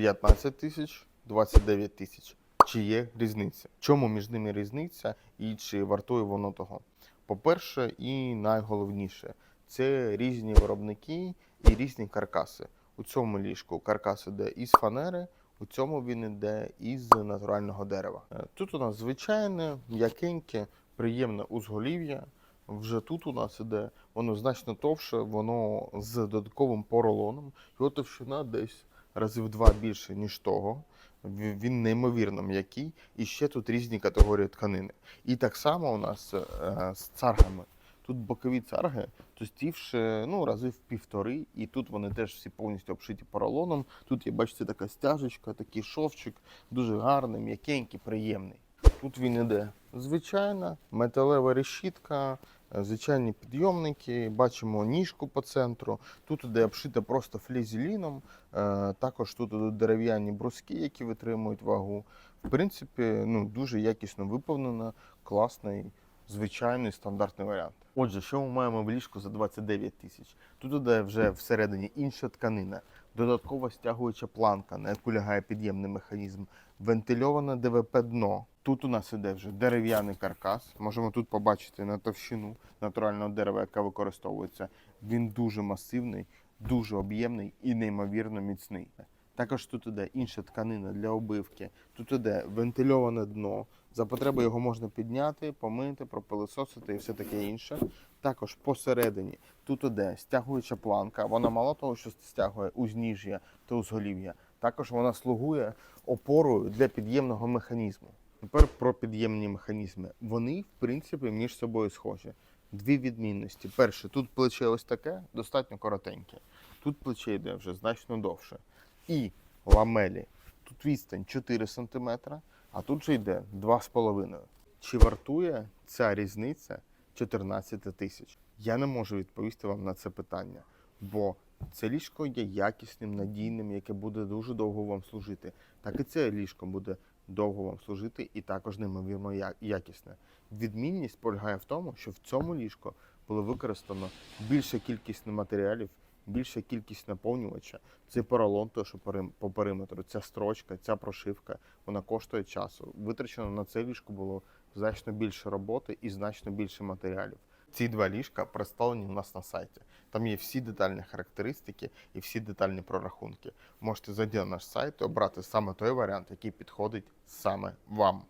15 тисяч, 29 тисяч. Чи є різниця? Чому між ними різниця і чи вартує воно того? По-перше, і найголовніше це різні виробники і різні каркаси. У цьому ліжку каркас іде із фанери, у цьому він іде із натурального дерева. Е, Тут у нас звичайне, м'якеньке, приємне узголів'я. Вже тут у нас іде воно значно товше, воно з додатковим поролоном. Його товщина десь рази в два більше, ніж того. Він неймовірно м'який, і ще тут різні категорії тканини. І так само у нас е, з царгами. Тут бокові царги товстівши ну, рази в півтори, і тут вони теж всі повністю обшиті поролоном. Тут є, бачите, така стяжечка, такий шовчик, дуже гарний, м'якенький, приємний. Тут він іде звичайна металева решітка, звичайні підйомники, бачимо ніжку по центру. Тут іде обшита просто флізеліном. Е, Також тут ідуть дерев'яні бруски, які витримують вагу. В принципі, ну, дуже якісно виповнено, класний, звичайний стандартний варіант. Отже, що ми маємо в ліжку за 29 тисяч? Тут іде вже всередині інша тканина, додаткова стягуюча планка, на яку лягає під'ємний механізм, вентильоване ДВП дно. Тут у нас іде вже дерев'яний каркас. Можемо тут побачити на товщину натурального дерева, яка використовується. Він дуже масивний, дуже об'ємний і неймовірно міцний. Також тут іде інша тканина для обивки. Тут іде вентильоване дно. За потреби його можна підняти, помити, пропилисосити і все таке інше. Також посередині тут іде стягуюча планка. Вона мало того, що стягує узніжжя та узголів'я. Також вона слугує опорою для під'ємного механізму. Тепер про під'ємні механізми. Вони, в принципі, між собою схожі. Дві відмінності. Перше, тут плече ось таке, достатньо коротеньке. Тут плече йде вже значно довше. І ламелі. Тут відстань 4 см, а тут же йде 2,5. Чи вартує ця різниця 14 тисяч? Я не можу відповісти вам на це питання, бо це ліжко є якісним, надійним, яке буде дуже довго вам служити. Так і це ліжко буде довго вам служити і також неймовірно якісне. Відмінність полягає в тому, що в цьому ліжку було використано більша кількість матеріалів, більша кількість наповнювача. Це поролон, то що по периметру, ця строчка, ця прошивка, вона коштує часу. Витрачено на це ліжко було значно більше роботи і значно більше матеріалів. Ці два ліжка представлені у нас на сайті. Там є всі детальні характеристики і всі детальні прорахунки. Можете зайти на наш сайт і обрати саме той варіант, який підходить саме вам.